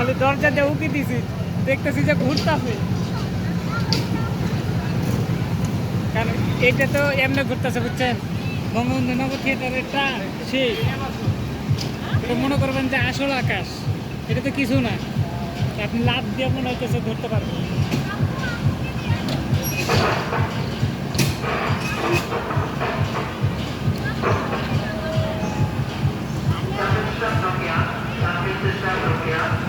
খালি দরজা দিয়ে উকি দিছি। দেখতেছি যে ঘুরতাছে। কারণ এটা তো এমনি ঘুরতেছে বুঝছেন? বঙ্গবন্ধুনগর থিয়েটারের টার সে তো মনে করবেন যে আসল আকাশ। এটা তো কিছু না। আপনি লাভ দিয়ে মনে হইতেছে ধরতে পারবেন। Yeah.